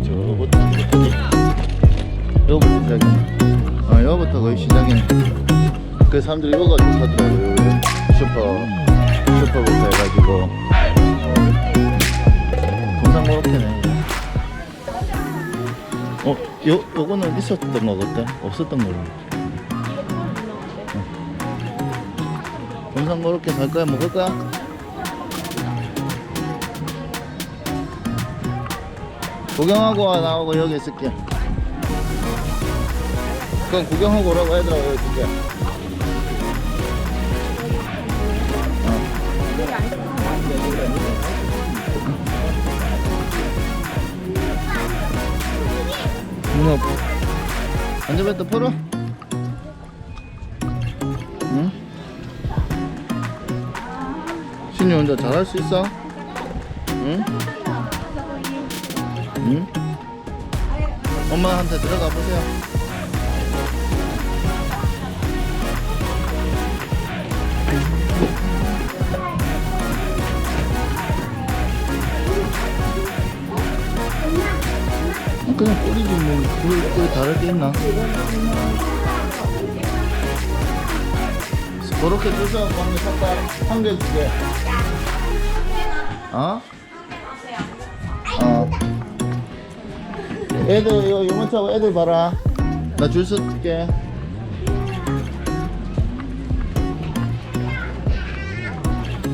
시작이 저거부터 여기부터 시작이네 아 여기부터 거의 시작이네. 그 사람들이 이거 가지고 사더라고요. 슈퍼 슈퍼부터 해가지고. 동상 그렇게네. 어? 요, 요거는 있었던 거 같대? 없었던 거로. 동상 그렇게 살 거야? 먹을 거 구경하고 와 나오고 여기 있을게 그럼 구경하고 오라고 얘들아 여기 있을게 어. 누나 안전벨트 풀어? 응? 신이 혼자 잘할 수 있어? 응? 응? 엄마한테 들어가 보세요. 그냥 꼬리지 뭐 꼬리, 꼬리 다를 게 있나? 그렇게 뜯어 한개 샀다 한개 줄게 어? 어 애들 이거 유모차고 애들 봐라. 나 줄 서게.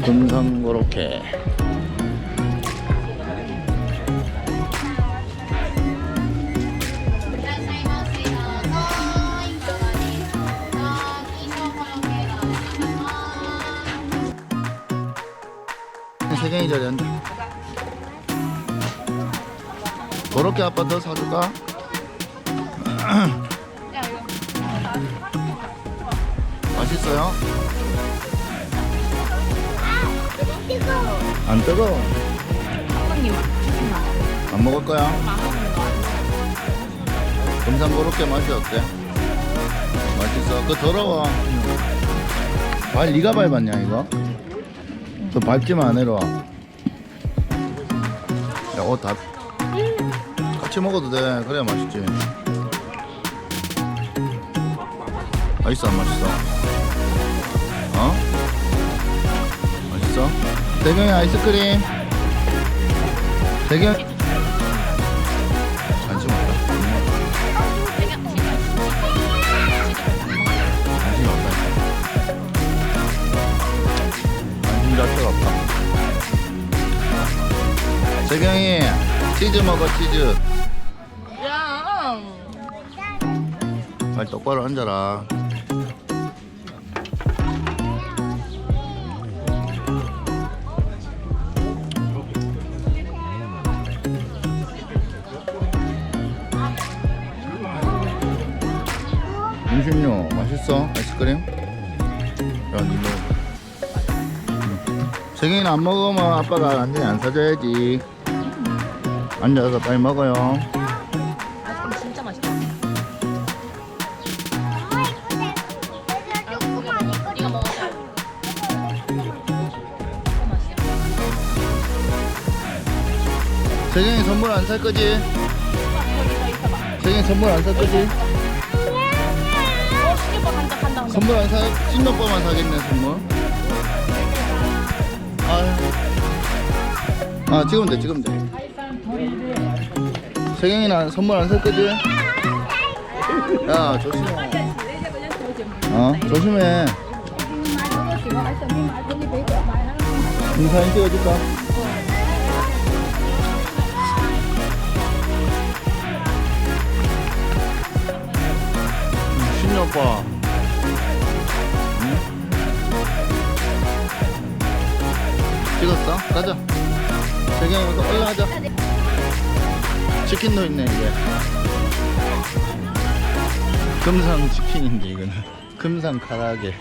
금상 고렇게. 세경이 자리 그렇게 아빠 더 사줄까? 맛있어요? 안 뜨거워 안 먹을 거야? 금상 고로케 맛이 어때? 맛있어? 그거 더러워 발 네가 밟았냐 이거? 너 밟지만 안 해로 야옷다 같이 먹어도 돼. 그래야 맛있지. 맛있어 안 맛있어? 어? 맛있어? 대경이 아이스크림. 대경. 관심 없다. 관심이 없다. 관심 자체가 없다. 재경이 치즈 먹어 치즈 발 똑바로 앉아라 음식료 맛있어? 아이스크림? 야, 니 먹어. 세경이는 안 먹으면 아빠가 완전히 안 사줘야지. 앉아서 빨리 먹어요. 세경이 선물 안 살 거지? 세경이 선물 안 살 거지? 선물 안 사, 찐오빠만 사겠네, 선물. 아유. 아, 찍으면 돼, 찍으면 돼. 세경이는 안- 선물 안 살 거지? 야, 조심해. 어, 조심해. 이 사진 찍어줄까? 음. 응? 찍었어? 가자. 이거 올라가자. 치킨도 있네, 이게. 금상 치킨인데, 이거는. 금상 가라게.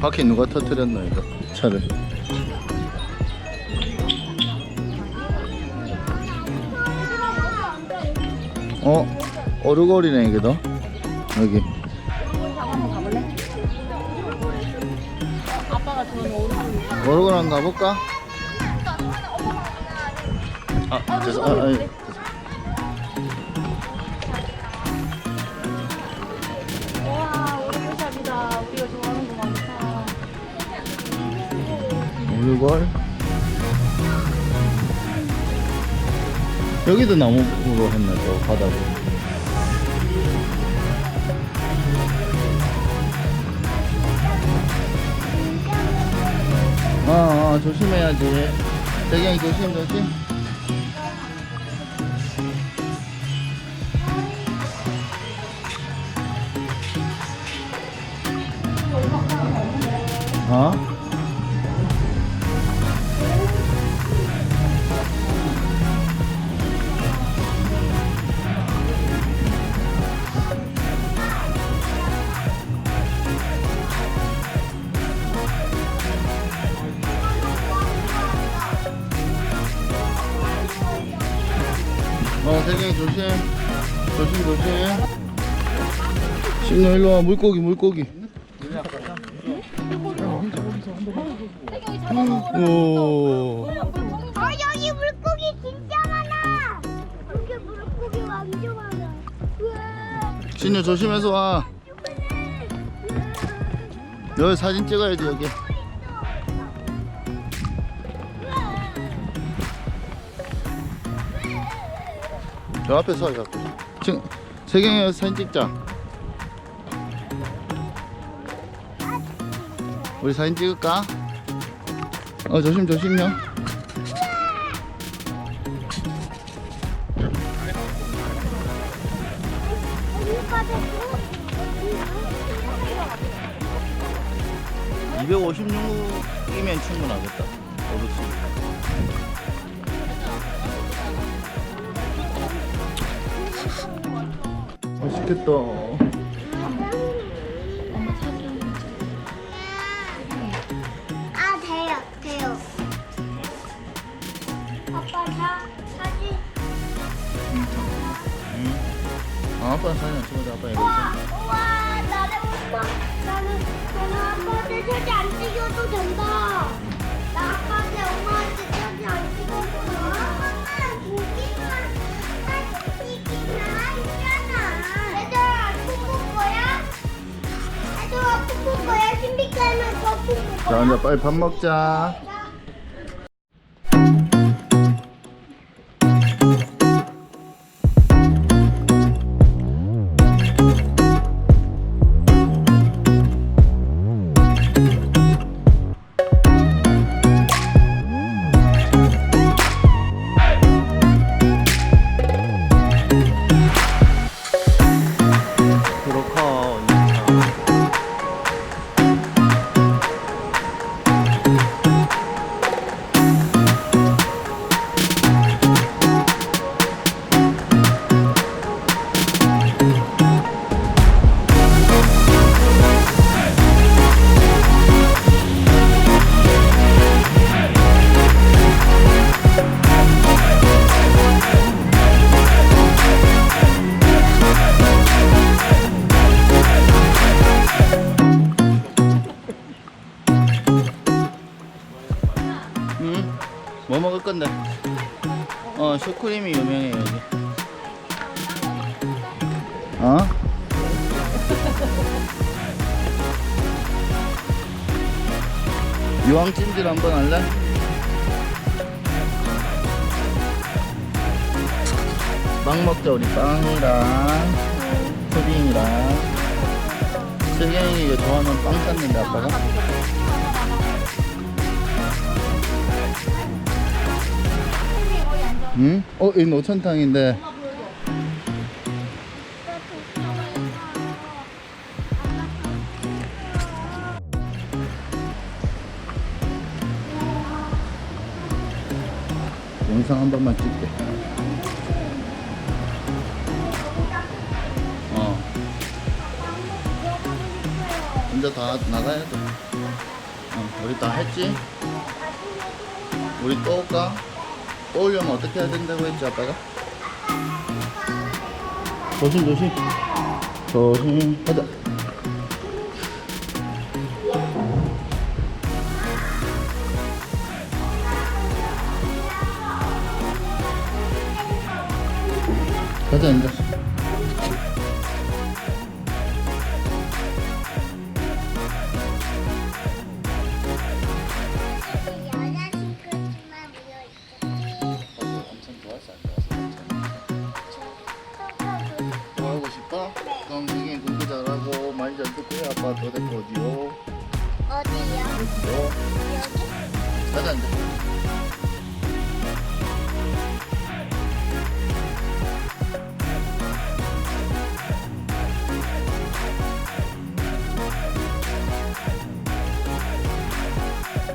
바퀴 누가 터뜨렸노, 이거? 차를. 어? 오르골이네, 이게 더. 여기. 오르골 한번 가볼까? 아, 아, 죄송. 아, 아, 예. 와 오리발잡이다. 우리가 좋아하는 거 많다. 올걸 여기도 나무로 했네 또 바닥에 아, 아 조심해야지. 대경이 조심 조심. 어? 어, 대경이 조심. 조심, 조심. 신노 일로 와. 물고기, 물고기. 오. 아 여기 물고기 진짜 많아. 여기 물고기 완전 많아. 우와. 신노 조심해서 와. 여기 사진 찍어야지, 여기. 저 앞에 서, 저 앞에. 지금, 세경이 사진 찍자. 우리 사진 찍을까? 어, 조심, 조심요. 여기까지 256이면 충분하겠다. 맛있겠다. 아 돼요 돼요. 아빠 자 사진. 아, 아빠는 사진 안 찍어줘. 아빠 이거. 우와 우와 나는 오빠 나는 나는 아빠한테 사진 안 찍어도 된다. 나 아빠한테 엄마한테 사진 안 찍어도 돼. 엄마는 고기 거야? 신비까지는 더 자, 거야? 이제 빨리 밥 먹자. 뭐 먹을 건데? 어, 슈크림이 유명해, 여기. 어? 유황찜질 한번 할래? 빵 먹자, 우리 빵이랑, 푸딩이랑. 세경이 이거 좋아하는 빵 샀는데, 아빠가? 응? 어, 이 노천탕인데. 영상 한 번만 찍게. 어. 이제 다 나가야 돼. 어, 우리 다 했지? 우리 또 올까? 떠올려면 어떻게 해야 된다고 했지 아빠가? 조심 조심. 조심. 가자. 가자 이제 잘하고 많이 잘 듣고 해 아빠 더 데리고 오지요 어디요? 어디요? 여기? 이제